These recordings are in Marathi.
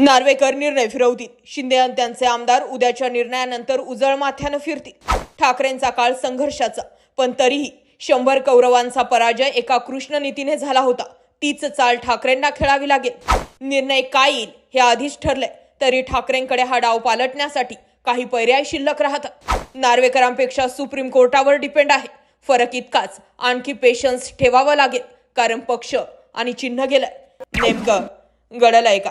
नार्वेकर निर्णय फिरवतील. शिंदे आणि त्यांचे आमदार उद्याच्या निर्णयानंतर उजळ माथ्यानं फिरतील. ठाकरेंचा काळ संघर्षाचा. पण तरीही शंभर कौरवांचा पराजय एका कृष्ण नीतीने झाला होता. तीच चाल ठाकरेंना खेळावी लागेल. निर्णय काय येईल हे आधीच ठरलंय. तरी ठाकरेंकडे हा डाव पालटण्यासाठी काही पर्याय शिल्लक राहतात. नार्वेकरांपेक्षा सुप्रीम कोर्टावर डिपेंड आहे. फरक इतकाच. आणखी पेशन्स ठेवावं लागेल. कारण पक्ष आणि चिन्ह गेलंय. नेमकं गडलंय का?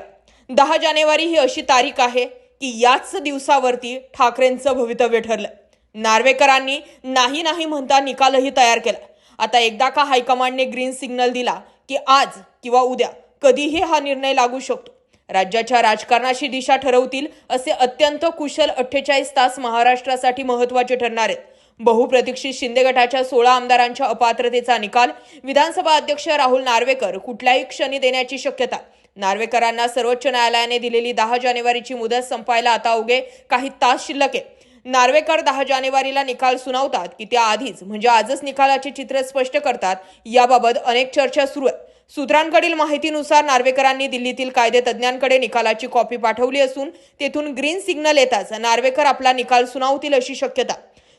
दहा जानेवारी ही अशी तारीख आहे की याच दिवसावरती ठाकरेंचं भवितव्य ठरलं. नार्वेकरांनी नाही नाही म्हणता निकालही तयार केला. आता एकदा का हायकमांडने ग्रीन सिग्नल दिला की आज किंवा उद्या कधीही हा निर्णय लागू शकतो. राज्याच्या राजकारणाची दिशा ठरवतील असे अत्यंत कुशल अठ्ठेचाळीस तास महाराष्ट्रासाठी महत्त्वाचे ठरणार आहेत. बहुप्रतीक्षित शिंदे गटाच्या सोळा आमदारांच्या अपात्रतेचा निकाल विधानसभा अध्यक्ष राहुल नार्वेकर कुठल्याही क्षणी देण्याची शक्यता. नार्वेकरांना सर्वोच्च न्यायालयाने दिलेली दहा जानेवारीची मुदत संपायला आता अवघे काही तास शिल्लक आहे. नार्वेकर दहा जानेवारीला निकाल सुनावतात. की त्या आधीच म्हणजे आजच निकालाचे चित्र स्पष्ट करतात. याबाबत अनेक चर्चा सुरू आहेत. सूत्रांकडील माहितीनुसार नार्वेकरांनी दिल्लीतील कायदे तज्ज्ञांकडे निकालाची कॉपी पाठवली असून तेथून ग्रीन सिग्नल येताच नार्वेकर आपला निकाल सुनावतील अशी शक्यता.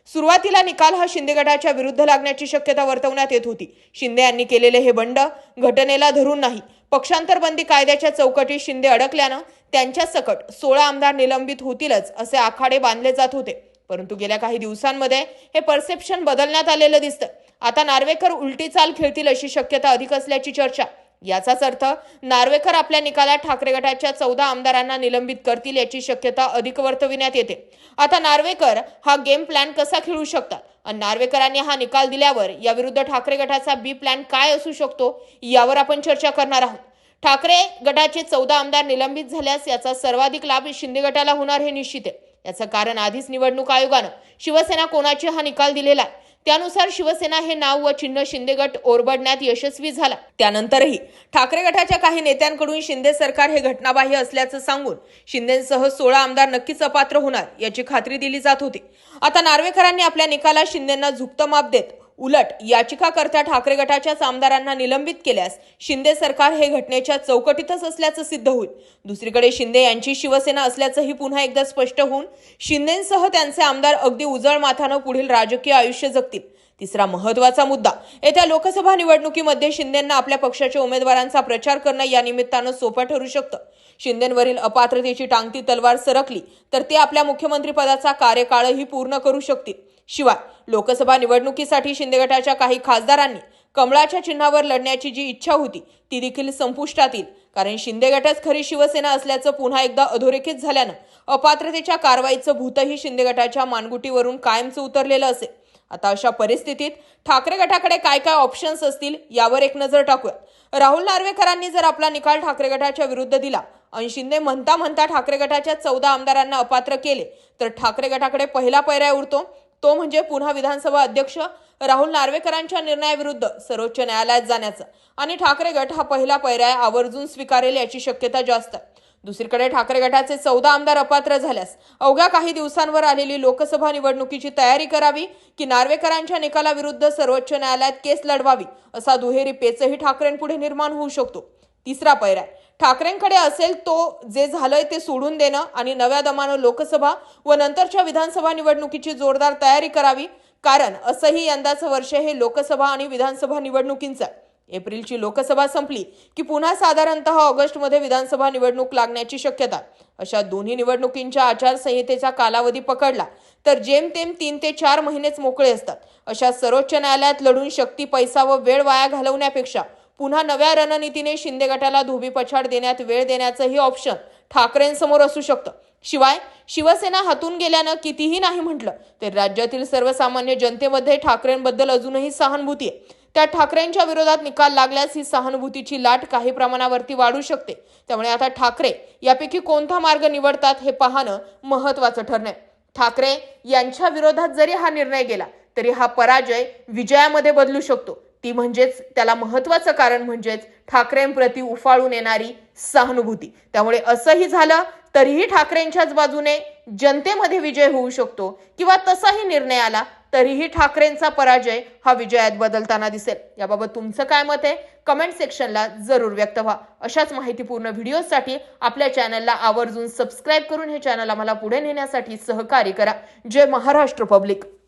सुरुवातीला निकाल हा शिंदे गटाच्या विरुद्ध लागण्याची शक्यता वर्तवण्यात येत होती. शिंदे यांनी केलेले हे बंड घटनेला धरून नाही. पक्षांतर बंदी कायद्याच्या चौकटीत शिंदे अडकल्यानं त्यांच्या सकट सोळा आमदार निलंबित होतीलच असे आखाडे बांधले जात होते. परंतु गेल्या काही दिवसांमध्ये हे परसेप्शन बदलण्यात आलेलं दिसतं आता नार्वेकर उलटी चाल खेळतील अशी शक्यता अधिक असल्याची चर्चा याचाच अर्थ नार्वेकर आपल्या निकालात ठाकरे गटाच्या चौदा आमदारांना निलंबित करतील याची शक्यता अधिक वर्तविण्यात येते. आता नार्वेकर हा गेम प्लॅन कसा खेळू शकतात? आणि नार्वेकरांनी हा निकाल दिल्यावर याविरुद्ध ठाकरे गटाचा बी प्लॅन काय असू शकतो? यावर आपण चर्चा करणार आहोत. ठाकरे गटाचे चौदा आमदार निलंबित झाल्यास याचा सर्वाधिक लाभ शिंदे गटाला होणार हे निश्चित आहे. याचं कारण आधीच निवडणूक आयोगानं शिवसेना कोणाची हा निकाल दिलेला आहे? त्यानुसार शिवसेना हे नाव व चिन्ह शिंदे गट ओरबडण्यात यशस्वी झाला. त्यानंतरही ठाकरे गटाच्या काही नेत्यांकडून शिंदे सरकार हे घटनाबाह्य असल्याचं सांगून शिंदेसह सोळा आमदार नक्कीच अपात्र होणार याची खात्री दिली जात होती. आता नार्वेकरांनी आपल्या निकालात शिंदेंना झुकतं माप देत उलट याचिकाकर्त्या ठाकरे गटाच्याच आमदारांना निलंबित केल्यास शिंदे सरकार हे घटनेच्या चौकटीतच असल्याचं सिद्ध होईल. दुसरीकडे शिंदे यांची शिवसेना असल्याचंही पुन्हा एकदा स्पष्ट होऊन शिंदेसह त्यांचे आमदार अगदी उजळ माथानं पुढील राजकीय आयुष्य जगतील. तिसरा महत्त्वाचा मुद्दा येत्या लोकसभा निवडणुकीमध्ये शिंदेंना आपल्या पक्षाच्या उमेदवारांचा प्रचार करणं या निमित्तानं सोपं ठरू शकतं. शिंदेंवरील अपात्रतेची टांगती तलवार सरकली तर ते आपल्या मुख्यमंत्रीपदाचा कार्यकाळही पूर्ण करू शकतील. शिवाय लोकसभा निवडणुकीसाठी शिंदे गटाच्या काही खासदारांनी कमळाच्या चिन्हावर लढण्याची जी इच्छा होती ती देखील संपुष्टात येईल. कारण शिंदे गटच खरी शिवसेना असल्याचं पुन्हा एकदा अधोरेखित झाल्यानं अपात्रतेच्या कारवाईचं भूतही शिंदे गटाच्या मानगुटीवरून कायमचं उतरलेलं असेल. आता अशा परिस्थितीत ठाकरे गटाकडे काय काय ऑप्शन्स असतील यावर एक नजर टाकूया राहुल नार्वेकरांनी जर आपला निकाल ठाकरे गटाच्या विरुद्ध दिला आणि शिंदे म्हणता म्हणता ठाकरे गटाच्या चौदा आमदारांना अपात्र केले तर ठाकरे गटाकडे पहिला पर्याय उरतो. तो म्हणजे पुन्हा विधानसभा अध्यक्ष राहुल नार्वेकरांच्या निर्णयाविरुद्ध सर्वोच्च न्यायालयात जाण्याचा. आणि ठाकरे गट हा पहिला पर्याय आवर्जून स्वीकारेल याची शक्यता जास्त. आहे दुसरीकडे ठाकरे गटाचे चौदा आमदार अपात्र झाल्यास अवघ्या काही दिवसांवर आलेली लोकसभा निवडणुकीची तयारी करावी की नार्वेकरांच्या निकालाविरुद्ध सर्वोच्च न्यायालयात केस लढवावी असा दुहेरी पेचही ठाकरेंपुढे निर्माण होऊ शकतो. तिसरा पैरा ठाकरेंकडे असेल तो जे झालंय ते सोडून देणं आणि नव्या दमानं लोकसभा व नंतरच्या विधानसभा निवडणुकीची जोरदार तयारी करावी. कारण असंही यंदाचं वर्ष हे लोकसभा आणि विधानसभा निवडणुकींचं एप्रिलची लोकसभा संपली की पुन्हा साधारणतः ऑगस्टमध्ये विधानसभा निवडणूक लागण्याची शक्यता अशा दोन्ही निवडणुकींच्या आचारसंहितेचा कालावधी पकडला तर जेमतेम तीन ते चार महिनेच मोकळे असतात. अशा सर्वोच्च न्यायालयात लढून शक्ती पैसा व वेळ वाया घालवण्यापेक्षा पुन्हा नव्या रणनीतीने शिंदे गटाला धोबी पछाड देण्यात वेळ देण्याचंही ऑप्शन ठाकरेंसमोर असू शकतं. शिवाय शिवसेना हातून गेल्यानं कितीही नाही म्हटलं तर राज्यातील सर्वसामान्य जनतेमध्ये ठाकरेंबद्दल अजूनही सहानुभूती आहे. त्या ठाकरेंच्या विरोधात निकाल लागल्यास ही सहानुभूतीची लाट काही प्रमाणावरती वाढू शकते. त्यामुळे आता ठाकरे यापैकी कोणता मार्ग निवडतात हे पाहणं महत्वाचं ठरणार ठाकरे यांच्या विरोधात जरी हा निर्णय गेला तरी हा पराजय विजयामध्ये बदलू शकतो. ती म्हणजेच त्याला महत्वाचं कारण म्हणजेच ठाकरेंप्रती उफाळून येणारी सहानुभूती. त्यामुळे असंही झालं तरीही ठाकरेंच्याच बाजूने जनतेमध्ये विजय होऊ शकतो किंवा तसाही निर्णय आला तरीही ठाकरेंचा पराजय हा विजयात बदलताना दिसेल. याबाबत तुमचं काय मत आहे? कमेंट सेक्शनला जरूर व्यक्त व्हा. अशाच माहितीपूर्ण व्हिडिओसाठी आपल्या चॅनलला आवर्जून सबस्क्राईब करून हे चॅनल आम्हाला पुढे नेण्यासाठी सहकार्य करा. जय महाराष्ट्र पब्लिक.